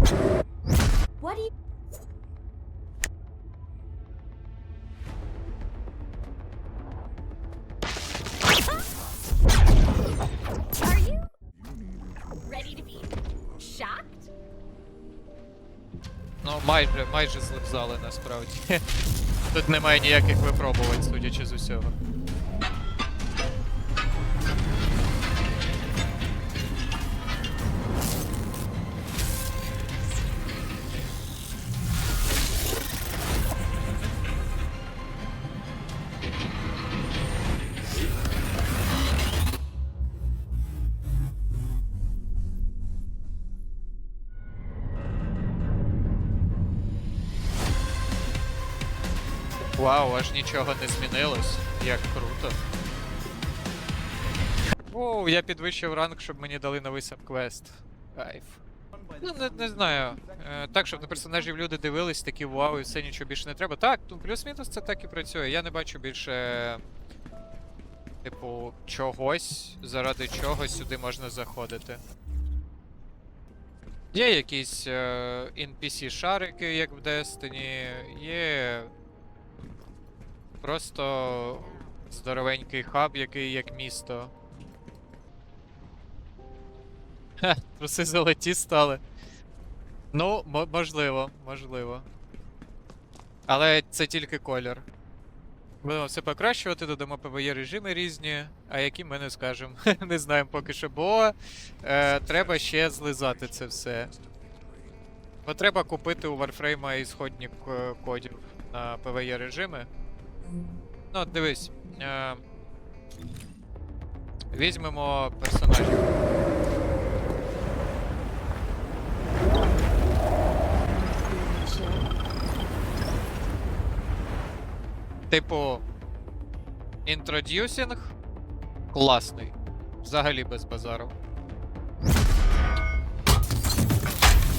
What do you? Are you ready to be shocked? Ну, майже, майже злизали насправді. Тут немає ніяких випробувань, судячи з усього. Вау, аж нічого не змінилось. Як круто. Оу, я підвищив ранг, щоб мені дали новий сабквест. Кайф. Ну, не, не знаю. Е, так, щоб на персонажів люди дивились, такі вау, і все нічого більше не треба. Так, ну плюс-мінус це так і працює. Я не бачу більше. Типу, чогось, заради чого сюди можна заходити. Є якісь е, NPC-шарики, як в Destiny, є Просто здоровенький хаб, який як місто. Ха, труси золоті стали. Ну, можливо, можливо. Але це тільки колір. Будемо все покращувати, додамо PvE режими різні, а які ми не скажемо. не знаємо поки що, бо е, треба ще злизати це все. Бо треба купити у Warframe ісходник е, кодів на PvE режими. Ну, дивись. Е, візьмемо персонажів. Типу. Introducing класний. Взагалі без базару.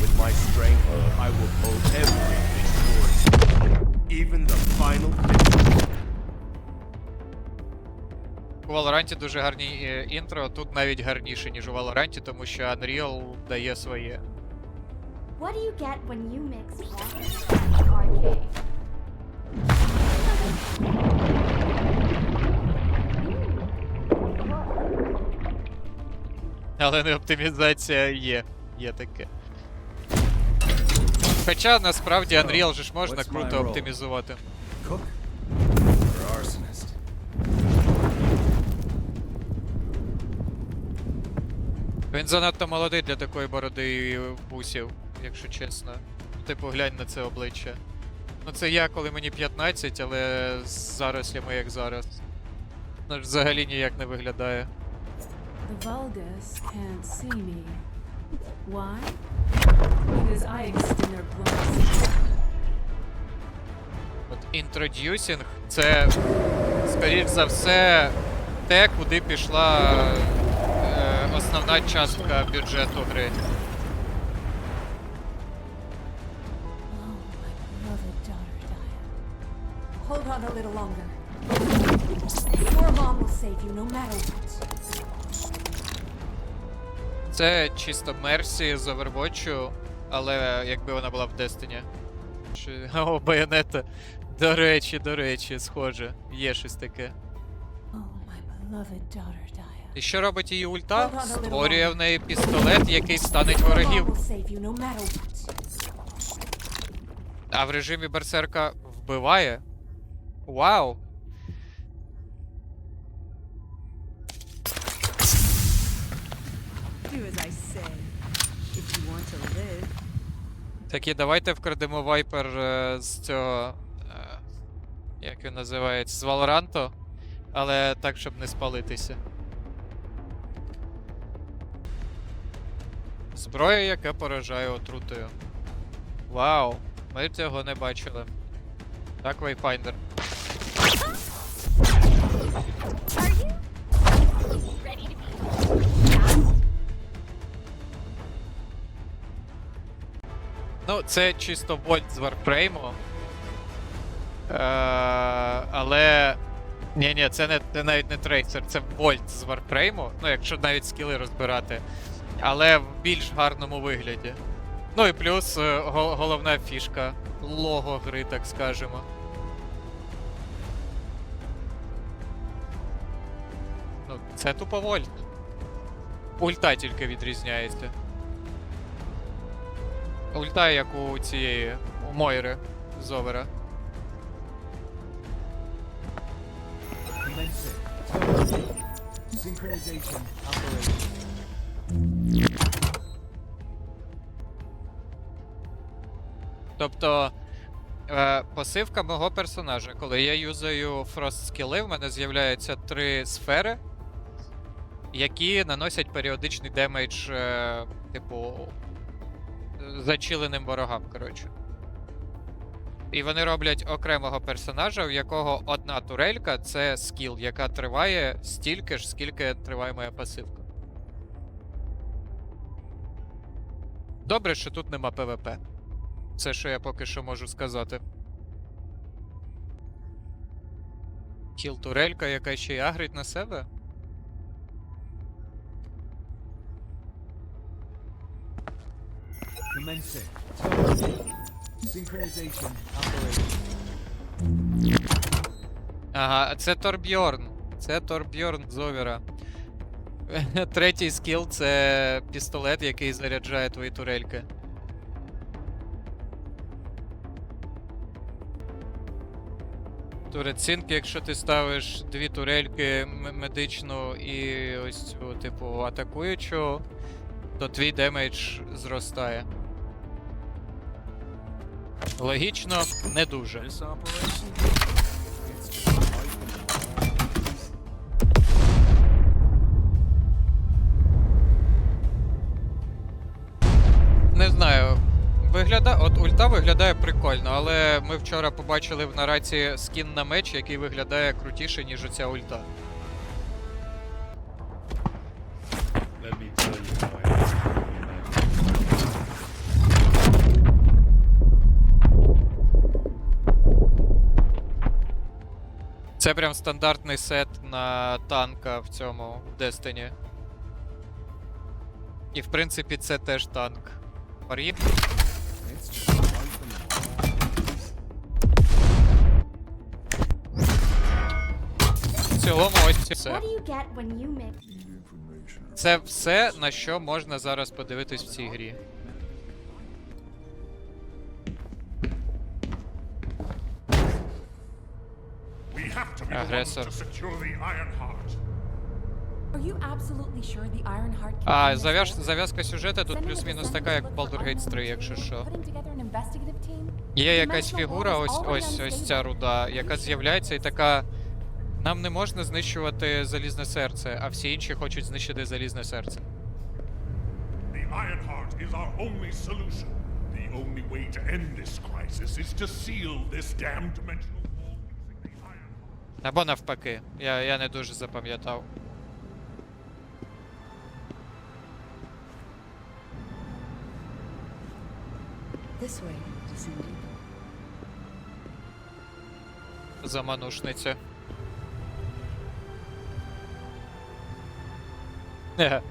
With my strength, I will hold towards you. Even the final. У Valorant дуже гарні е, інтро, тут навіть гарніше, ніж у Valorant, тому що Unreal дає своє. What do you get when you mix and? Але не оптимізація є. Є таке. Хоча насправді Unreal же ж можна круто оптимізувати. Він занадто молодий для такої бороди і бусів, якщо чесно. Типу, глянь на це обличчя. Ну це я, коли мені 15, але зараз я ми як зараз. Ну взагалі ніяк не виглядає. The Why? Because I exist in their blood. От introducing це, скоріш за все, те, куди пішла е, основна частка бюджету гри. Oh. Hold on a little longer. Your mom will save you no matter what. Це чисто Мерсі з Overwatch, але якби вона була в Destiny. Чи- О, байонета. До речі, до речі, схоже. Є щось таке. І що робить її ульта? Створює в неї пістолет, який станеть ворогів. А в режимі берсерка вбиває. Вау! Такі, давайте вкрадемо вайпер е, з цього. е, як він називається? З Валоранту. Але так, щоб не спалитися. Зброя, яка поражає отрутою. Вау! Ми цього не бачили. Так, Wayfinder. Ну, це чисто вольт з Warframe. Е, але. Ні, ні, це не це навіть не трейсер, це вольт з Warframe. Ну, якщо навіть скіли розбирати. Але в більш гарному вигляді. Ну і плюс е, головна фішка лого гри, так скажемо. Ну, це тупо вольт. Ульта тільки відрізняється. Ульта, як у цієї у Мойри з Овера. Тобто е, пасивка мого персонажа. Коли я юзаю фрост скіли, в мене з'являються три сфери, які наносять періодичний демедж, е, типу, зачиленим ворогам, коротше. І вони роблять окремого персонажа, в якого одна турелька це скіл, яка триває стільки ж, скільки триває моя пасивка. Добре, що тут нема ПВП. Це що я поки що можу сказати. Кіл турелька, яка ще й агрить на себе. Commencing. Synchronization. Ага, це Торбьорн. Це Торбьорн з Овера. Третій скіл це пістолет, який заряджає твої турельки. Турецинки, якщо ти ставиш дві турельки медичну і ось цю, типу, атакуючу, то твій демедж зростає. Логічно, не дуже. Не знаю. Вигляда... От ульта виглядає прикольно, але ми вчора побачили в нараці скін на меч, який виглядає крутіше, ніж оця ульта. Це прям стандартний сет на танка в цьому Destiny. І в принципі це теж танк. All. В цілому ось це все. Це все, на що можна зараз подивитись в цій грі. Can А work? зав'язка сюжету тут плюс-мінус така, як Baldur's Gate unknown 3, якщо що. putting together an investigative team? Є якась фігура, ось ось ось ця руда, яка з'являється і така. Нам не можна знищувати залізне серце, а всі інші хочуть знищити залізне серце. The only solution. The only way to end this crisis is to seal this damned dimensional wall using the Iron Heart. Або навпаки. Я, я не дуже запам'ятав. Заманушниця. Еге.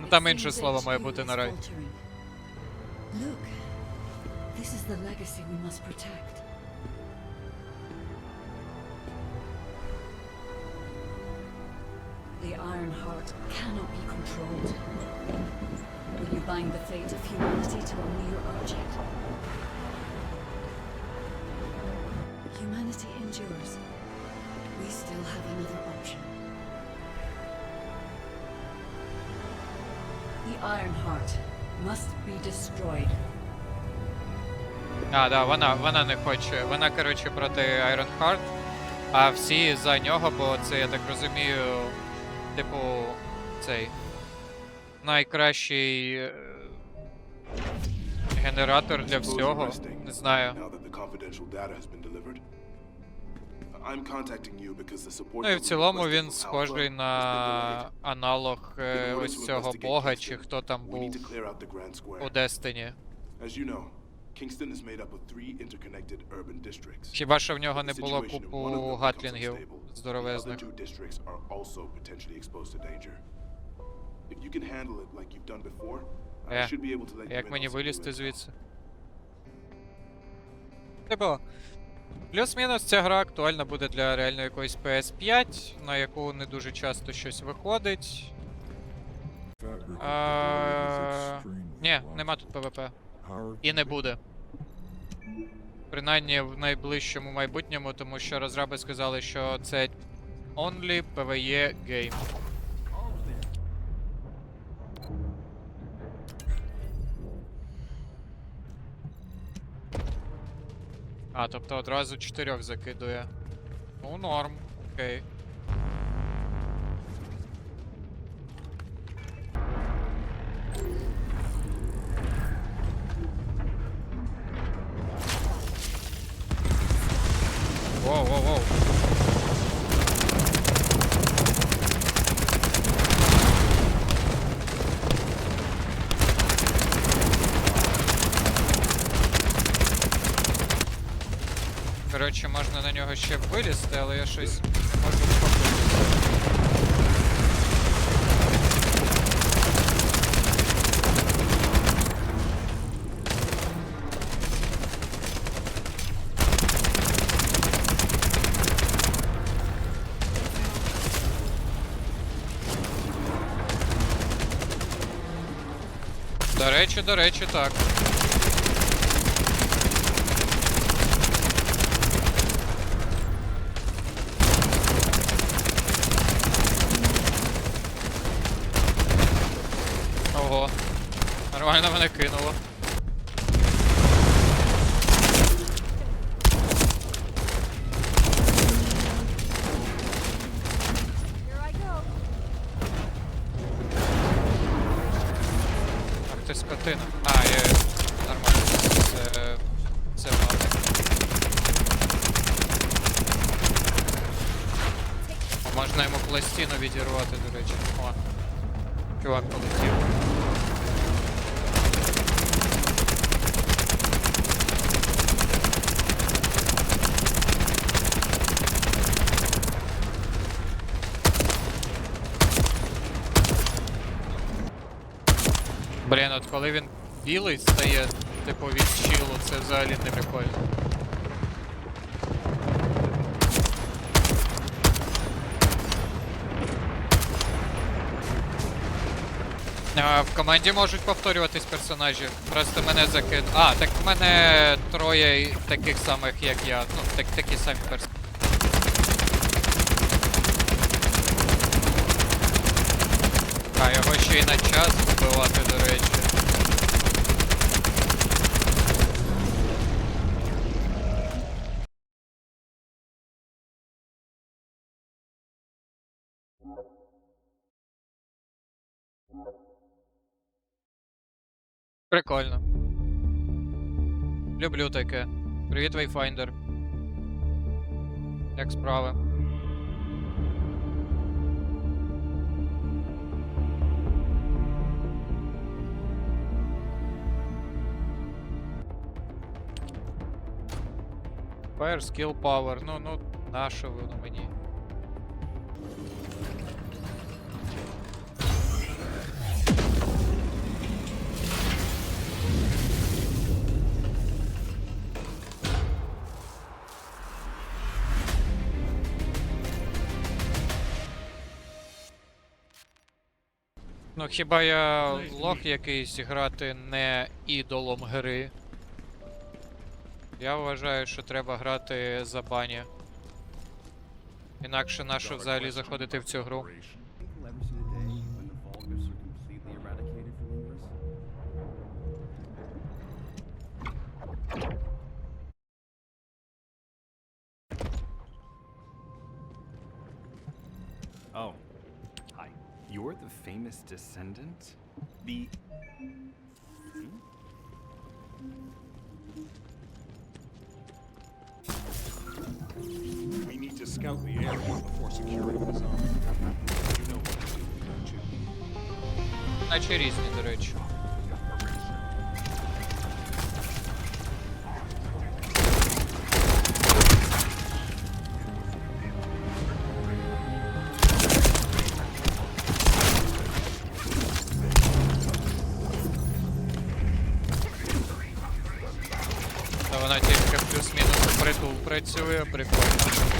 Ну там інше слово має бути на рай. Look, this is the legacy we must protect. Heart cannot be controlled. Will you bind the fate of humanity to a mere object? Humanity endures. We still have another option. The Iron Heart must be destroyed. А, да, вона, вона не хоче. Вона, коротше, проти Ironheart, а всі за нього, бо це, я так розумію, типу, цей. Найкращий е, генератор для всього. Не знаю. Ну і в цілому він схожий на аналог е, ось цього бога, чи хто там був у Destiny. As you know, Kingston is made up of three interconnected urban districts. Хіба що в нього не було situation in one of купу гатлінгів unstable, the other здоровезних. two districts are also potentially exposed to danger. If you can handle it like you've done before, I Е, should be able to let you Як мені вилізти звідси? Типу, плюс-мінус ця гра актуальна буде для реально якоїсь PS5, на яку не дуже часто щось виходить. А, Ні, нема тут PvP. І не буде. Принаймні в найближчому майбутньому, тому що розраби сказали, що це only PvE game. А, тобто одразу чотирьох закидує. Ну, норм, окей. Воу, воу, воу. Коротше, можна на нього ще вилізти, але я щось не можу До речі, до речі, так. Ого. Нормально мене кинуло. Можна йому пластину відірвати, до речі. О. Чувак полетів. Блін, от коли він білий стає, типу від чилу, це взагалі не прикольно. В команді можуть повторюватись персонажі. Просто мене закид. А, так в мене троє таких самих, як я. Ну, так, такі самі персонажі. А, його ще й на час вбивати, до речі. Прикольно. Люблю таке. Привіт, Wayfinder. Як справи? Fire Skill Power. Ну, ну, наше воно мені. Ну, хіба я лох якийсь грати не ідолом гри? Я вважаю, що треба грати за бані. Інакше нащо взагалі заходити в цю гру. You're the famous descendant? The. We need to scout the area before securing the zone. You know what to do, don't you? I choose in the rich. Та вона тільки плюс-мінус впритул працює, прикольно.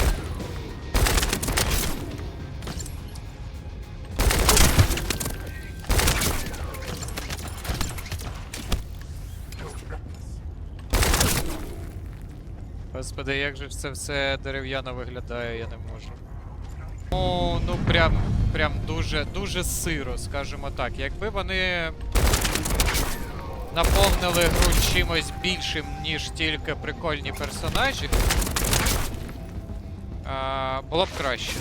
Господи, як же це все дерев'яно виглядає, я не можу. О, ну прям, прям дуже, дуже сиро, скажімо так. Якби вони наповнили гру чимось більшим, ніж тільки прикольні персонажі, а, було б краще.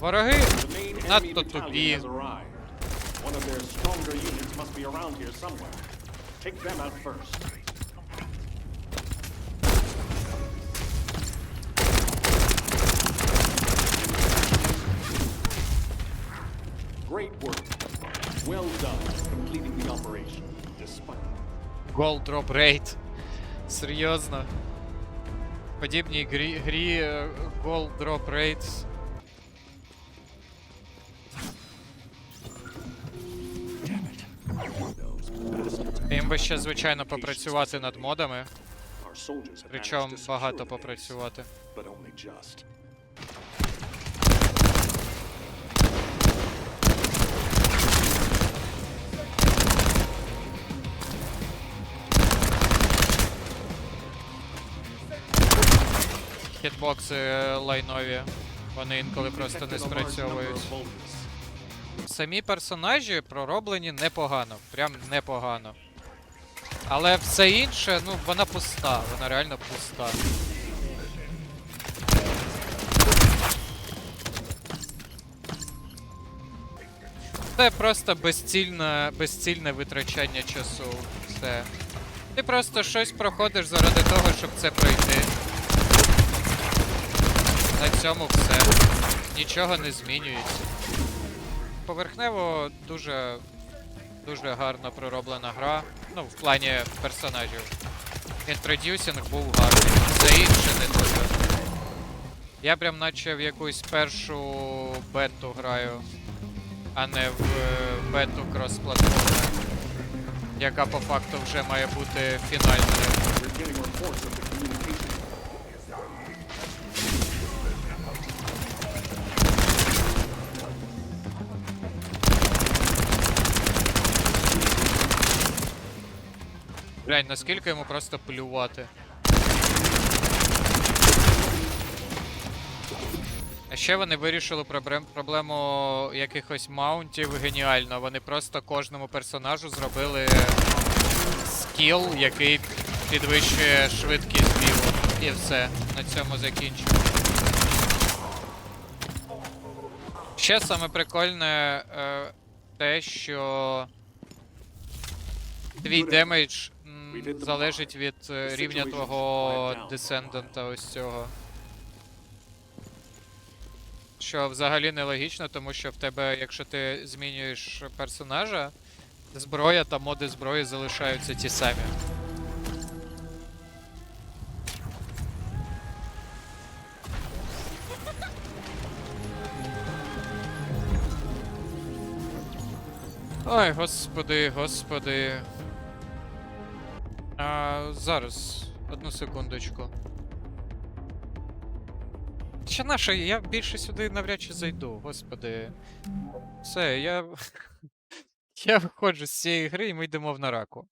Вороги надто тупі. Take them out first. Great work. Well done completing the operation, despite Gold Drop Rate. Серйозно. В подібній грі, грі е, Gold Drop Rate. Їм би ще, звичайно, попрацювати над модами. our soldiers have Причому managed to багато secure the base, попрацювати. Хітбокси лайнові. Вони інколи просто не спрацьовують. Самі персонажі пророблені непогано, прям непогано. Але все інше, ну, вона пуста, вона реально пуста. Це просто безцільне, безцільне витрачання часу. Все. Ти просто щось проходиш заради того, щоб це пройти. На цьому все. Нічого не змінюється. Поверхнево дуже дуже гарно пророблена гра. Ну, в плані персонажів. Інтродюсінг був гарний. Все інше не дуже. Я прям наче в якусь першу бету граю, а не в е, бету крос-платформи. Яка по факту вже має бути фінальною. Глянь, наскільки йому просто плювати. А ще вони вирішили проблему якихось маунтів геніально. Вони просто кожному персонажу зробили скіл, який підвищує швидкість бігу. І все. На цьому закінчимо. Ще саме прикольне е, те, що твій демедж залежить від е, рівня твого десендента ось цього. Що взагалі нелогічно, тому що в тебе, якщо ти змінюєш персонажа, зброя та моди зброї залишаються ті самі. Ой, господи, господи. А, зараз, одну секундочку. Ще наше, я більше сюди навряд чи зайду, господи. Все, я. я виходжу з цієї гри і ми йдемо в нараку.